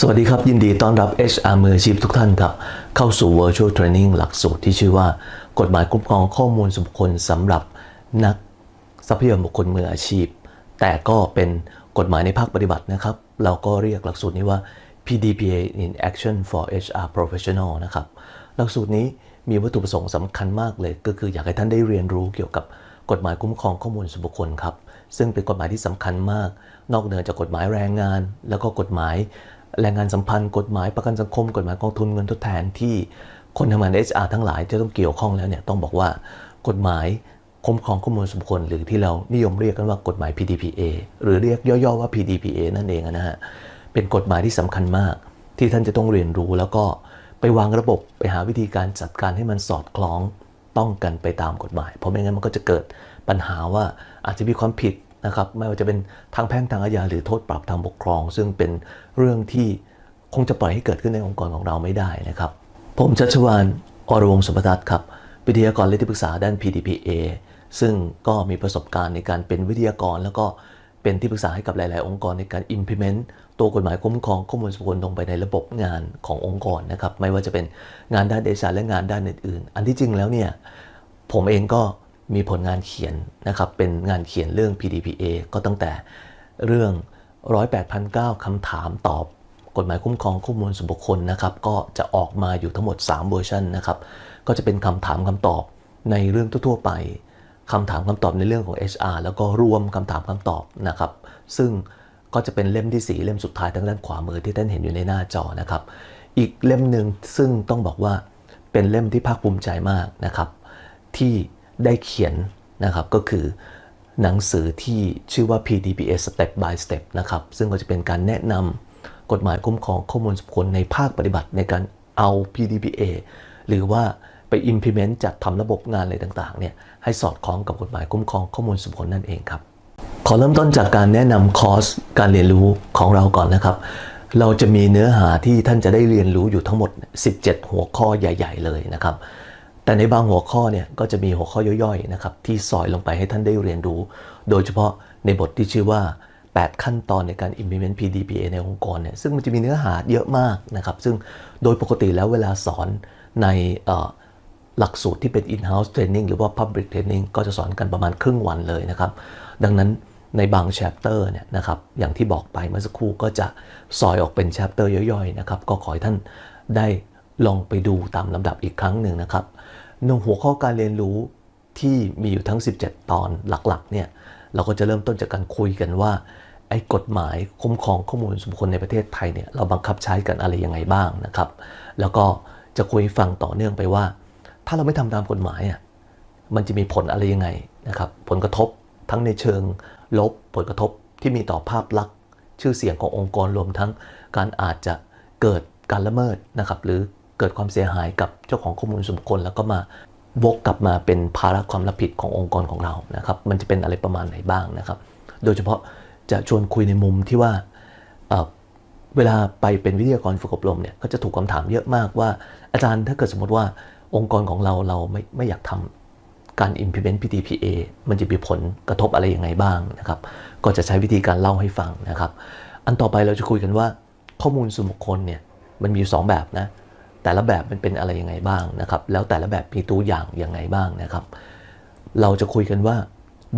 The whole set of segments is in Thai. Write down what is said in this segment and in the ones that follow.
สวัสดีครับ ยินดีต้อนรับ HR มืออาชีพทุกท่านครับ เข้าสู่ Virtual Training หลักสูตรที่ชื่อว่า กฎหมายคุ้มครองข้อมูลส่วนบุคคลสำหรับนักทรัพยากรบุคคลมืออาชีพ แต่ก็เป็นกฎหมายในภาคปฏิบัตินะครับ เราก็เรียกหลักสูตรนี้ว่า PDPA in Action for HR Professional นะครับ หลักสูตรนี้มีวัตถุประสงค์สำคัญมากเลย ก็คืออยากให้ท่านได้เรียนรู้เกี่ยวกับกฎหมายคุ้มครองข้อมูลส่วนบุคคลครับซึ่งเป็นกฎหมายที่สำคัญมาก นอกเหนือจากกฎหมายแรงงาน แล้วก็กฎหมาย แรงงานสัมพันธ์กฎหมายประกันสังคมกฎหมายกองทุนเงินทดแทนที่คนทำงาน HR ทั้งหลายจะต้องเกี่ยวข้องแล้วเนี่ยต้องบอกว่ากฎหมายคุ้มครองข้อมูลส่วนบุคคลหรือที่เรานิยมเรียกกันว่ากฎหมาย PDPA หรือเรียกย่อๆว่า PDPA นั่นเองนะฮะเป็นกฎหมายที่สำคัญมาก ที่ท่านจะต้องเรียนรู้แล้วก็ไปวางระบบไปหาวิธีการจัดการให้มันสอดคล้องต้องกันไปตามกฎหมาย เพราะไม่งั้นมันก็จะเกิดปัญหาว่าอาจจะมีความผิด นะครับไม่ว่าจะเป็นทางแพ่งทางอาญาหรือโทษปรับทางปกครอง ซึ่งเป็นเรื่องที่คงจะปล่อยให้เกิดขึ้นในองค์กรของเราไม่ได้นะครับ ผมชัชวานอรวงศ์สุภทัศน์ครับวิทยากรและที่ปรึกษาด้าน PDPA ซึ่งก็มีประสบการณ์ในการเป็นวิทยากร แล้วก็เป็นที่ปรึกษาให้กับหลาย ๆ องค์กรในการ implement ตัวกฎหมายคุ้มครองข้อมูลส่วนบุคคลลงไปในระบบงานขององค์กรนะครับไม่ว่าจะเป็นงานด้านเดชาและงานด้านอื่น ๆ อันที่จริงแล้วเนี่ยผมเองก็ มีผลงานเขียนนะครับเป็นงานเขียนเรื่อง PDPA ก็ตั้งแต่เรื่อง 108,009คำถามตอบกฎหมายคุ้มครองข้อมูลส่วนบุคคลนะครับก็จะออกมาอยู่ทั้งหมด 3 เวอร์ชันนะครับก็จะเป็นคำถามคำตอบในเรื่องทั่วๆไปคำถามคำตอบในเรื่องของ HR แล้วก็รวมคำถามคำตอบนะครับ ซึ่งก็จะเป็นเล่มที่ 4 เล่มสุดท้ายทางด้านขวามือที่ท่านเห็นอยู่ในหน้าจอนะครับ อีกเล่มหนึ่งซึ่งต้องบอกว่าเป็นเล่มที่ภาคภูมิใจมากนะครับ ที่ ได้เขียนนะครับก็คือหนังสือที่ชื่อว่า PDPA Step by Step นะครับ ซึ่งก็จะเป็นการแนะนำกฎหมายคุ้มครองข้อมูลส่วนบุคคลในภาคปฏิบัติในการเอา PDPA หรือว่าไป implement จัดทำระบบงานอะไรต่างๆเนี่ยให้สอดคล้องกับกฎหมายคุ้มครองข้อมูลส่วนบุคคลนั่นเองครับ ขอเริ่มต้นจากการแนะนำคอร์สการเรียนรู้ของเราก่อนนะครับ เราจะมีเนื้อหาที่ท่านจะได้เรียนรู้อยู่ทั้งหมด 17 หัวข้อใหญ่ ๆ เลยนะครับ แต่ในบางหัวข้อเนี่ยก็จะมีหัวข้อย่อยๆนะครับที่ซอยลงไปให้ท่านได้เรียนรู้ โดยเฉพาะในบทที่ชื่อว่า 8 ขั้นตอนในการ implement PDPA ในองค์กรเนี่ยซึ่งมันจะมีเนื้อหาเยอะมากนะครับ ซึ่งโดยปกติแล้วเวลาสอนในหลักสูตรที่เป็น in-house training หรือว่า public training ก็จะสอนกันประมาณครึ่งวันเลยนะครับ ดังนั้นในบาง chapter เนี่ยนะครับอย่างที่บอกไปเมื่อสักครู่ก็จะซอยออกเป็น chapter ย่อยๆนะครับก็ขอให้ท่านได้ลองไปดูตามลำดับอีกครั้งหนึ่งนะครับ ในหัวข้อการเรียนรู้ที่มีอยู่ทั้ง 17 ตอนหลักๆเนี่ยเราก็จะเริ่มต้นจากการคุยกันว่าไอ้กฎหมายคุ้มครองข้อมูลส่วนบุคคลในประเทศไทยเนี่ยเราบังคับใช้กันอะไรยังไงบ้างนะครับ แล้วก็จะคุยฟังต่อเนื่องไปว่า ถ้าเราไม่ทำตามกฎหมายอะมันจะมีผลอะไรยังไงนะครับผลกระทบทั้งในเชิงลบผลกระทบที่มีต่อภาพลักษณ์ ชื่อเสียงขององค์กรรวมทั้งการอาจจะเกิดการละเมิดนะครับหรือ เกิดความเสียหายกับเจ้าของข้อมูลส่วนบุคคลแล้วก็มาวกกลับมาเป็นภาระความรับผิดขององค์กรของเรานะครับ มันจะเป็นอะไรประมาณไหนบ้างนะครับ โดยเฉพาะจะชวนคุยในมุมที่ว่าเเวลาไปเป็นวิทยากรฝึกอบรมเนี่ยก็จะถูกคำถามเยอะมากว่า อาจารย์ถ้าเกิดสมมติว่าองค์กรของเราเราไม่ไม่อยากทำการ implement PDPA มันจะมีผลกระทบอะไรยังไงบ้างนะครับ ก็จะใช้วิธีการเล่าให้ฟังนะครับ อันต่อไปเราจะคุยกันว่าข้อมูลส่วนบุคคลเนี่ยมันมีอยู่2แบบนะ แต่ละแบบมันเป็นอะไรยังไงบ้างนะครับ แล้วแต่ละแบบมีตัวอย่างยังไงบ้างนะครับ เราจะคุยกันว่า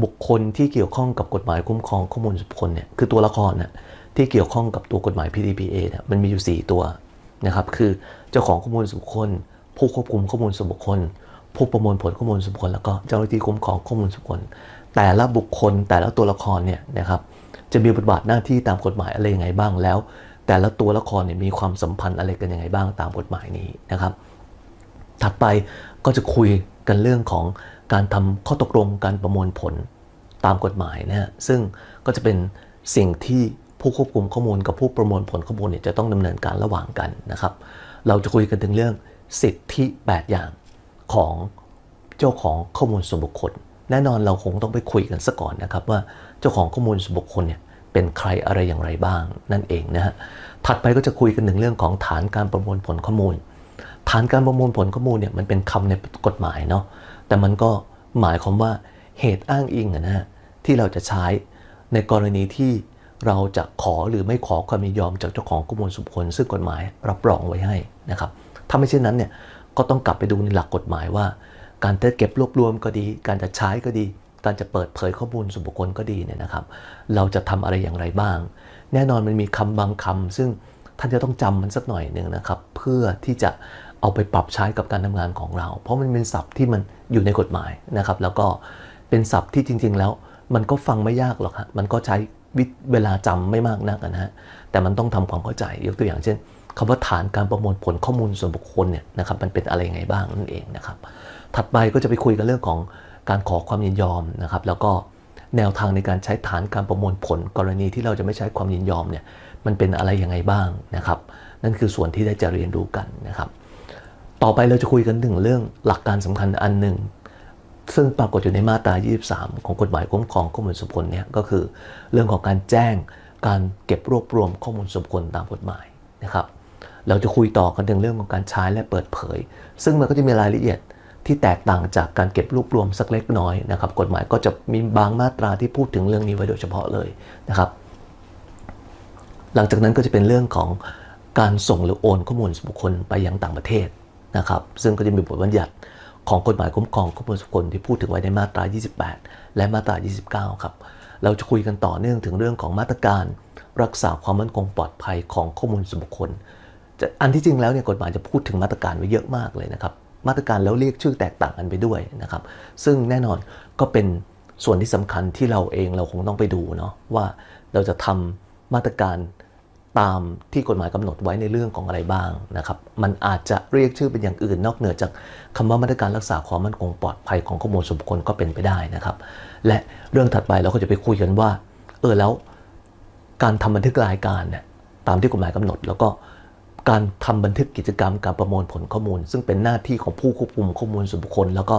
บุคคลที่เกี่ยวข้องกับกฎหมายคุ้มครองข้อมูลส่วนบุคคลเนี่ยคือตัวละครนะที่เกี่ยวข้องกับตัวกฎหมาย PDPA เนี่ยมันมีอยู่ 4 ตัวนะครับ คือเจ้าของข้อมูลส่วนบุคคล ผู้ควบคุมข้อมูลส่วนบุคคล ผู้ประมวลผลข้อมูลส่วนบุคคล แล้วก็เจ้าหน้าที่คุ้มครองข้อมูลส่วนบุคคล แต่ละบุคคลแต่ละตัวละครเนี่ยนะครับจะมีบทบาทหน้าที่ตามกฎหมายอะไรยังไงบ้างแล้ว แต่ละตัวละครเนี่ยมีความสัมพันธ์อะไรกันยังไงบ้างตามกฎหมายนี้นะครับ ถัดไปก็จะคุยกันเรื่องของการทำข้อตกลงการประมวลผลตามกฎหมายนะฮะซึ่งก็จะเป็นสิ่งที่ผู้ควบคุมข้อมูลกับผู้ประมวลผลข้อมูลเนี่ยจะต้องดำเนินการระหว่างกันนะครับ เราจะคุยกันถึงเรื่องสิทธิ 8 อย่างของเจ้าของข้อมูลส่วนบุคคล แน่นอนเราคงต้องไปคุยกันซะก่อนนะครับว่าเจ้าของข้อมูลส่วนบุคคลเนี่ย เป็นใครอะไรอย่างไรบ้างนั่นเองนะฮะถัดไปก็จะคุยกันถึงเรื่องของฐานการประมวลผลข้อมูล ฐานการประมวลผลข้อมูลเนี่ยมันเป็นคำในกฎหมายเนาะแต่มันก็หมายความว่าเหตุอ้างอิงนะฮะที่เราจะใช้ในกรณีที่เราจะขอหรือไม่ขอความยินยอมจากเจ้าของข้อมูลส่วนบุคคลซึ่งกฎหมายรับรองไว้ให้นะครับถ้าไม่เช่นนั้นเนี่ยก็ต้องกลับไปดูในหลักกฎหมายว่า การจะเก็บรวบรวมก็ดี การจะใช้ก็ดี การจะเปิดเผยข้อมูลส่วนบุคคลก็ดีเนี่ยนะครับ เราจะทำอะไรอย่างไรบ้าง แน่นอนมันมีคำบางคำซึ่งท่านจะต้องจำมันสักหน่อยหนึ่งนะครับ เพื่อที่จะเอาไปปรับใช้กับการทำงานของเรา เพราะมันเป็นศัพท์ที่มันอยู่ในกฎหมายนะครับ แล้วก็เป็นศัพท์ที่จริง ๆ แล้ว มันก็ฟังไม่ยากหรอกฮะมันก็ใช้วิเวลาจำไม่มากนักนะฮะแต่มันต้องทำความเข้าใจยกตัวอย่างเช่นคำว่าฐานการประมวลผลข้อมูลส่วนบุคคลเนี่ยนะครับมันเป็นอะไรไงบ้างนั่นเองนะครับ ถัดไปก็จะไปคุยกันเรื่องของ การขอความยินยอมนะครับ แล้วก็แนวทางในการใช้ฐานการประมวลผลกรณีที่เราจะไม่ใช้ความยินยอมเนี่ยมันเป็นอะไรยังไงบ้างนะครับ นั่นคือส่วนที่ได้จะเรียนรู้กันนะครับ ต่อไปเราจะคุยกันถึงเรื่องหลักการสำคัญอันหนึ่งซึ่งปรากฏอยู่ในมาตรา 23 ของกฎหมายคุ้มครองข้อมูลส่วนบุคคลเนี่ยก็คือเรื่องของการแจ้งการเก็บรวบรวมข้อมูลส่วนบุคคลตามกฎหมายนะครับ เราจะคุยต่อกันถึงเรื่องของการใช้และเปิดเผย ซึ่งมันก็จะมีรายละเอียด ที่แตกต่างจากการเก็บรวบรวมสักเล็กน้อยนะครับ กฎหมายก็จะมีบางมาตราที่พูดถึงเรื่องนี้ไว้โดยเฉพาะเลยนะครับ หลังจากนั้นก็จะเป็นเรื่องของการส่งหรือโอนข้อมูลส่วนบุคคลไปยังต่างประเทศนะครับ ซึ่งก็จะมีบทบัญญัติของกฎหมายคุ้มครองข้อมูลส่วนบุคคลที่พูดถึงไว้ในมาตรา 28 และมาตรา 29 ครับ เราจะคุยกันต่อเนื่องถึงเรื่องของมาตรการรักษาความมั่นคงปลอดภัยของข้อมูลส่วนบุคคล อันที่จริงแล้วเนี่ยกฎหมายจะพูดถึงมาตรการไว้เยอะมากเลยนะครับ มาตรการแล้วเรียกชื่อแตกต่างกันไปด้วยนะครับ ซึ่งแน่นอนก็เป็นส่วนที่สำคัญที่เราเองเราคงต้องไปดูเนาะว่าเราจะทำมาตรการตามที่กฎหมายกำหนดไว้ในเรื่องของอะไรบ้างนะครับ มันอาจจะเรียกชื่อเป็นอย่างอื่น นอกเหนือจากคำว่ามาตรการรักษาความมั่นคงปลอดภัยของข้อมูลส่วนบุคคลก็เป็นไปได้นะครับ และเรื่องถัดไปเราก็จะไปคุยกันว่า เออแล้ว การทำบันทึกรายการเนี่ยตามที่กฎหมายกำหนด แล้วก็ การทำบันทึกกิจกรรมการประมวลผลข้อมูล ซึ่งเป็นหน้าที่ของผู้ควบคุมข้อมูลส่วนบุคคล แล้วก็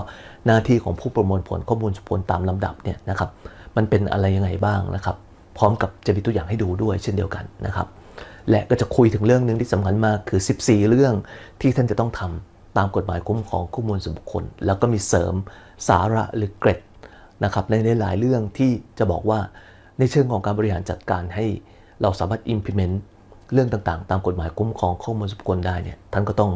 หน้าที่ของผู้ประมวลผลข้อมูลส่วนบุคคลตามลำดับเนี่ยนะครับมันเป็นอะไรยังไงบ้างนะครับ พร้อมกับจะมีตัวอย่างให้ดูด้วยเช่นเดียวกันนะครับ และก็จะคุยถึงเรื่องหนึงที่สำคัญมากคือ 14 เรื่องที่ท่านจะต้องทำตามกฎหมายคุ้มครองข้อมูลส่วนบุคคล แล้วก็มีเสริมสาระหรือเกร็ดนะครับในหลายเรื่องที่จะบอกว่าในเชิงของการบริหารจัดการให้เราสามารถ implement เรื่องต่างๆ ตามกฎหมายคุ้มครองข้อมูลส่วนบุคคลได้เนี่ยท่านก็ต้อง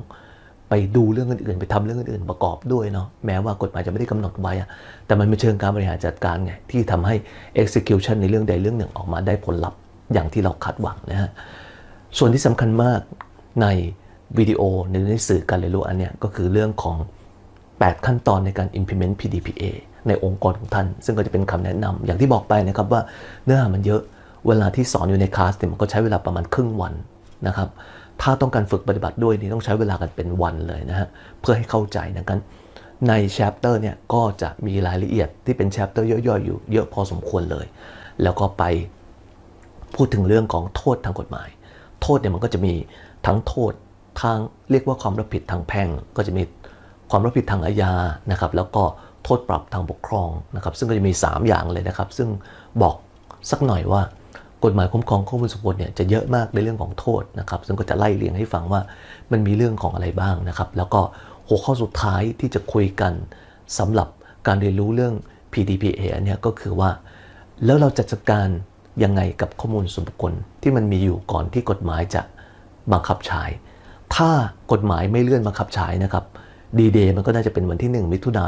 ไปดูเรื่องอื่นๆ ไปทำเรื่องอื่นๆประกอบด้วยเนาะแม้ว่ากฎหมายจะไม่ได้กำหนดไว้อะแต่มันเป็นเชิงการบริหารจัดการไงที่ทำให้ execution ในเรื่องใดเรื่องหนึ่งออกมาได้ผลลัพธ์อย่างที่เราคาดหวังนะฮะส่วนที่สำคัญมากในวิดีโอในในสื่อการเรียนรู้อันเนี้ยก็คือเรื่องของ 8 ขั้นตอนในการ implement PDPA ในองค์กรของท่าน ซึ่งก็จะเป็นคำแนะนำอย่างที่บอกไปนะครับว่าเนื้อหามันเยอะ เวลาที่สอนอยู่ในคลาสเนี่ยมันก็ใช้เวลาประมาณครึ่งวันนะครับ ถ้าต้องการฝึกปฏิบัติด้วยนี่ต้องใช้เวลากันเป็นวันเลยนะฮะเพื่อให้เข้าใจนะครับใน chapter เนี่ยก็จะมีรายละเอียดที่เป็น chapter ย่อยๆอยู่เยอะพอสมควรเลย แล้วก็ไปพูดถึงเรื่องของโทษทางกฎหมาย โทษเนี่ยมันก็จะมีทั้งโทษทางเรียกว่าความรับผิดทางแพ่ง ก็จะมีความรับผิดทางอาญานะครับ แล้วก็โทษปรับทางปกครองนะครับ ซึ่งก็จะมี 3 อย่างเลยนะครับ ซึ่งบอกสักหน่อยว่า กฎหมายคุ้มครองข้อมูลส่วนบุคคลเนี่ยจะเยอะมากในเรื่องของโทษนะครับ ซึ่งก็จะไล่เรียงให้ฟังว่ามันมีเรื่องของอะไรบ้างนะครับ แล้วก็หัวข้อสุดท้ายที่จะคุยกันสำหรับการเรียนรู้เรื่อง PDPA เนี้ยก็คือว่า แล้วเราจะจัดการยังไงกับข้อมูลส่วนบุคคลที่มันมีอยู่ก่อนที่กฎหมายจะบังคับใช้ ถ้ากฎหมายไม่เลื่อนบังคับใช้นะครับดีเดย์มันก็น่าจะเป็นวันที่ 1 มิถุนา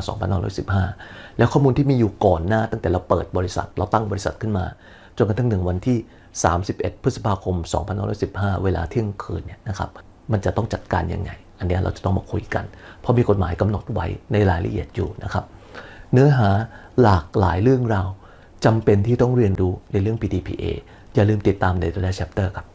2515 แล้วข้อมูลที่มีอยู่ก่อนหน้าตั้งแต่เราเปิดบริษัท เราตั้งบริษัทขึ้นมา จนกระทั่งถึงวันที่ 31 พฤษภาคม 2515 เวลาเที่ยงคืนเนี่ยนะครับ มันจะต้องจัดการยังไง อันนี้เราจะต้องมาคุยกัน เพราะมีกฎหมายกำหนดไว้ในรายละเอียดอยู่นะครับ เนื้อหาหลากหลายเรื่องราวจำเป็นที่ต้องเรียนรู้ในเรื่อง PDPA อย่าลืมติดตามในแต่ละ chapter ครับ